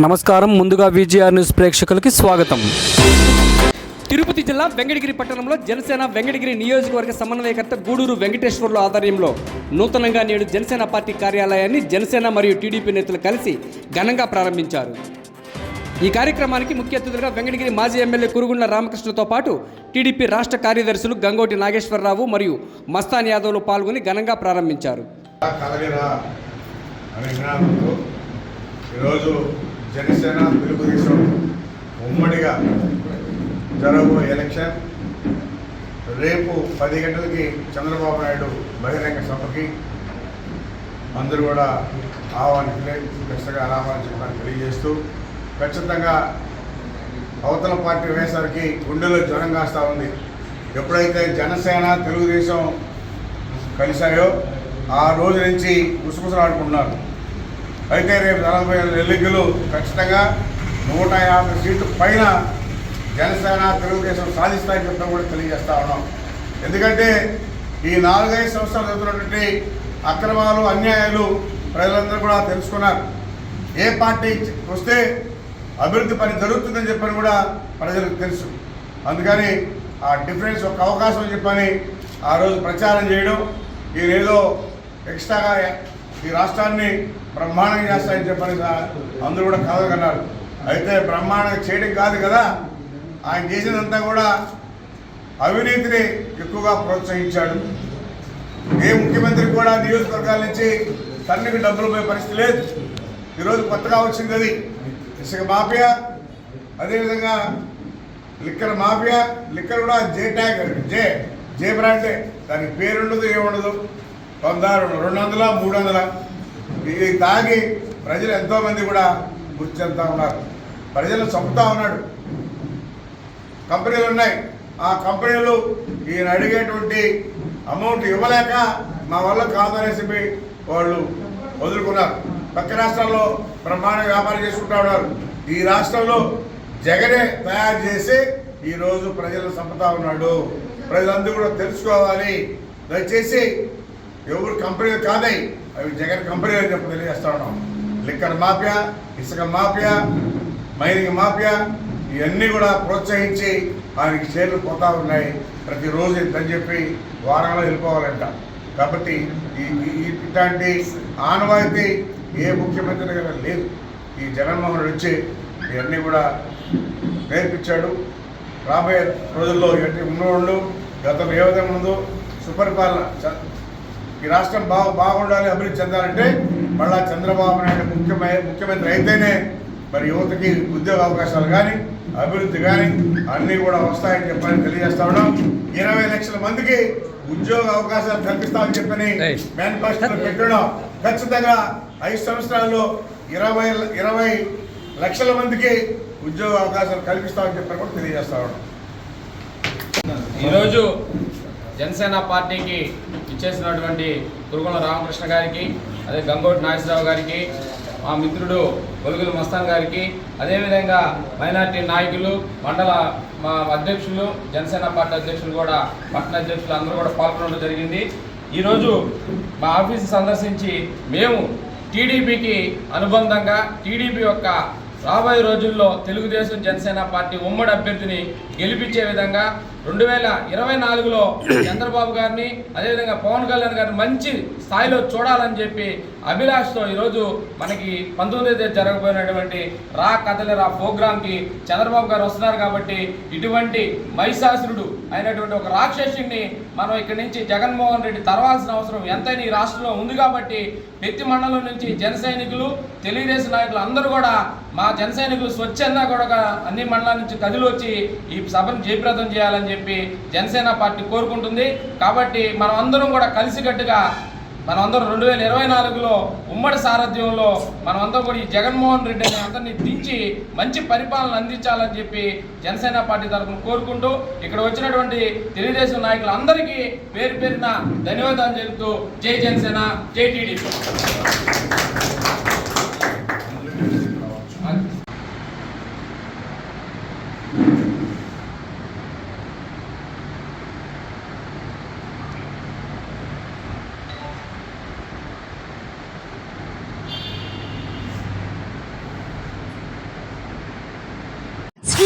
నమస్కారం. ముందుగా VGR news ప్రేక్షకులకి స్వాగతం. తిరుపతి జిల్లా వెంకటగిరి పట్టణంలో జనసేన వెంకటగిరి నియోజకవర్గ సమన్వయకర్త గూడూరు వెంకటేశ్వర్లు ఆధ్వర్యంలో నూతనంగా నేడు జనసేన పార్టీ కార్యాలయాన్ని జనసేన మరియు టీడీపీ నేతలు కలిసి ఘనంగా ప్రారంభించారు. ఈ కార్యక్రమానికి ముఖ్య అతిథులుగా వెంకటగిరి మాజీ ఎమ్మెల్యే కురుగుండ్ల రామకృష్ణతో పాటు టీడీపీ రాష్ట్ర కార్యదర్శులు గంగోటి నాగేశ్వరరావు మరియు మస్తాన్ యాదవ్లు పాల్గొని ఘనంగా ప్రారంభించారు. ఈరోజు జనసేన తెలుగుదేశం ఉమ్మడిగా జరగబోయే ఎలక్షన్ రేపు పది గంటలకి చంద్రబాబు నాయుడు బహిరంగ సభకి అందరూ కూడా ఆహ్వానించలే ఖచ్చితంగా ఆహ్వానించడానికి తెలియజేస్తూ ఖచ్చితంగా అవతల పార్టీ వేసరికి గుండెలో జ్వరం కాస్తూ ఉంది. ఎప్పుడైతే జనసేన తెలుగుదేశం కలిశాయో ఆ రోజు నుంచి గుసగుసలాడుకుంటున్నారు అయితే రేపు నలభై ఐదు ఎన్నికలు ఖచ్చితంగా నూట యాభై సీట్లు పైన జనసేన తెలుగుదేశం సాధిస్తాయని చెప్పడం కూడా తెలియజేస్తా ఉన్నాం. ఎందుకంటే ఈ నాలుగైదు సంవత్సరాలు జరుగుతున్నటువంటి అక్రమాలు అన్యాయాలు ప్రజలందరూ కూడా తెలుసుకున్నారు. ఏ పార్టీ వస్తే అభివృద్ధి పని జరుగుతుందని చెప్పని కూడా ప్రజలకు తెలుసు. అందుకని ఆ డిఫరెన్స్ ఒక అవకాశం చెప్పని ఆ రోజు ప్రచారం చేయడం ఈయనేదో ఎక్స్ట్రాగా ఈ రాష్ట్రాన్ని బ్రహ్మాండంగా చేస్తాయని చెప్పని అందరూ కూడా కలగన్నారు అయితే బ్రహ్మాండంగా చేయడం కాదు కదా. ఆయన చేసినంతా కూడా అవినీతిని ఎక్కువగా ప్రోత్సహించాడు. ఏ ముఖ్యమంత్రి కూడా నియోజకవర్గాల నుంచి తన్నుకు డబ్బులు పోయే పరిస్థితి లేదు. ఈరోజు కొత్తగా వచ్చింది అది. ఇసుక మాఫియా అదేవిధంగా లిక్కర్ మాఫియా లిక్కర్ కూడా జే ట్యాగ్ జే జే బ్రాండే. దానికి పేరుండదు ఏముండదు. వంద రెండు వందల మూడు వందల ఇది తాగి ప్రజలు ఎంతోమంది కూడా గుర్తు చెందుతా ఉన్నారు. ప్రజలు చంపుతా ఉన్నాడు. కంపెనీలు ఉన్నాయి. ఆ కంపెనీలు ఈయన అడిగేటువంటి అమౌంట్ ఇవ్వలేక మా వల్ల కాదనేసి వాళ్ళు వదులుకున్నారు. పక్క రాష్ట్రాల్లో బ్రహ్మాండ వ్యాపారం చేసుకుంటా ఉన్నారు. ఈ రాష్ట్రంలో జగనే తయారు చేసి ఈరోజు ప్రజలను చంపుతా ఉన్నాడు. ప్రజలందరూ కూడా తెలుసుకోవాలి. దయచేసి ఎవరు కంపెనీలు కాదాయి అవి జగన్ కంపెనీ అని చెప్పి తెలియజేస్తా ఉన్నాం. లిక్కర్ మాఫియా ఇసుక మాఫియా మైనింగ్ మాఫియా ఇవన్నీ కూడా ప్రోత్సహించి వారికి షేర్లు పోతా ఉన్నాయి. ప్రతిరోజు ఇంతని చెప్పి వారంలో వెళ్ళిపోవాలంట. కాబట్టి ఈ ఈ- ఇట్లాంటి ఆనవాయితీ ఏ ముఖ్యమంత్రి దగ్గర లేదు. ఈ జగన్మోహన్ వచ్చి ఇవన్నీ కూడా నేర్పించాడు. రాబోయే రోజుల్లో ఇవన్నీ ఉన్నవాళ్ళు గతంలో ఏ విధంగా ఉందో సుపరిపాలన చ- ఈ రాష్ట్రం బాగు బాగుండాలి అభివృద్ధి చెందాలంటే మళ్ళా చంద్రబాబు నాయుడు ముఖ్యమై ముఖ్యమంత్రి అయితేనే మరి యువతకి ఉద్యోగ అవకాశాలు కానీ అభివృద్ధి కానీ అన్నీ కూడా వస్తాయని చెప్పని తెలియజేస్తా ఉన్నాం. ఇరవై లక్షల మందికి ఉద్యోగ అవకాశాలు కల్పిస్తామని చెప్పని. మేనిఫెస్టోలో పెట్టడం ఖచ్చితంగా ఐదు సంవత్సరాల్లో ఇరవై ఇరవై లక్షల మందికి ఉద్యోగ అవకాశాలు కల్పిస్తామని చెప్పని కూడా తెలియజేస్తా ఉన్నాం. ఈరోజు జనసేన పార్టీకి ఇచ్చేసినటువంటి కురుగుల రామకృష్ణ గారికి అదే గంగోటి నాగేశ్వరరావు గారికి మా మిత్రుడు గొలుగుల మస్తాన్ గారికి అదేవిధంగా మైనార్టీ నాయకులు మండల మా అధ్యక్షులు జనసేన పార్టీ అధ్యక్షులు కూడా పట్టణ అధ్యక్షులు అందరూ కూడా పాల్గొనడం జరిగింది. ఈరోజు మా ఆఫీసు సందర్శించి మేము టీడీపీకి అనుబంధంగా టీడీపీ యొక్క రాబోయే రోజుల్లో తెలుగుదేశం జనసేన పార్టీ ఉమ్మడి అభ్యర్థిని గెలిపించే విధంగా రెండు వేల ఇరవై నాలుగులో చంద్రబాబు గారిని అదేవిధంగా పవన్ కళ్యాణ్ గారిని మంచి స్థాయిలో చూడాలని చెప్పి అభిలాష్తో ఈరోజు మనకి పంతొమ్మిది తేదీ జరగబోయినటువంటి రా కథల రా ప్రోగ్రాంకి చంద్రబాబు గారు వస్తున్నారు కాబట్టి ఇటువంటి మహిషాసురుడు అయినటువంటి ఒక రాక్షసుని మనం ఇక్కడి నుంచి జగన్మోహన్ రెడ్డి తరవాల్సిన అవసరం ఎంతైనా ఈ రాష్ట్రంలో ఉంది కాబట్టి ప్రతి మండలం నుంచి జన సైనికులు తెలుగుదేశం నాయకులు అందరూ కూడా మా జన సైనికులు స్వచ్ఛంగా కూడా అన్ని మండలాల నుంచి కదిలి వచ్చి ఈ సభను జయప్రదం చేయాలని చెప్పి జనసేన పార్టీ కోరుకుంటుంది. కాబట్టి మనం అందరం కూడా కలిసికట్టుగా మనం రెండు వేల ఇరవై నాలుగులో ఉమ్మడి సారథ్యంలో మనమందరం కూడా ఈ జగన్మోహన్ రెడ్డిని అందరినీ దించి మంచి పరిపాలన అందించాలని చెప్పి జనసేన పార్టీ తరఫున కోరుకుంటూ ఇక్కడ వచ్చినటువంటి తెలుగుదేశం నాయకులందరికీ పేరు పేరున ధన్యవాదాలు చెబుతూ జై జనసేన జై TDP.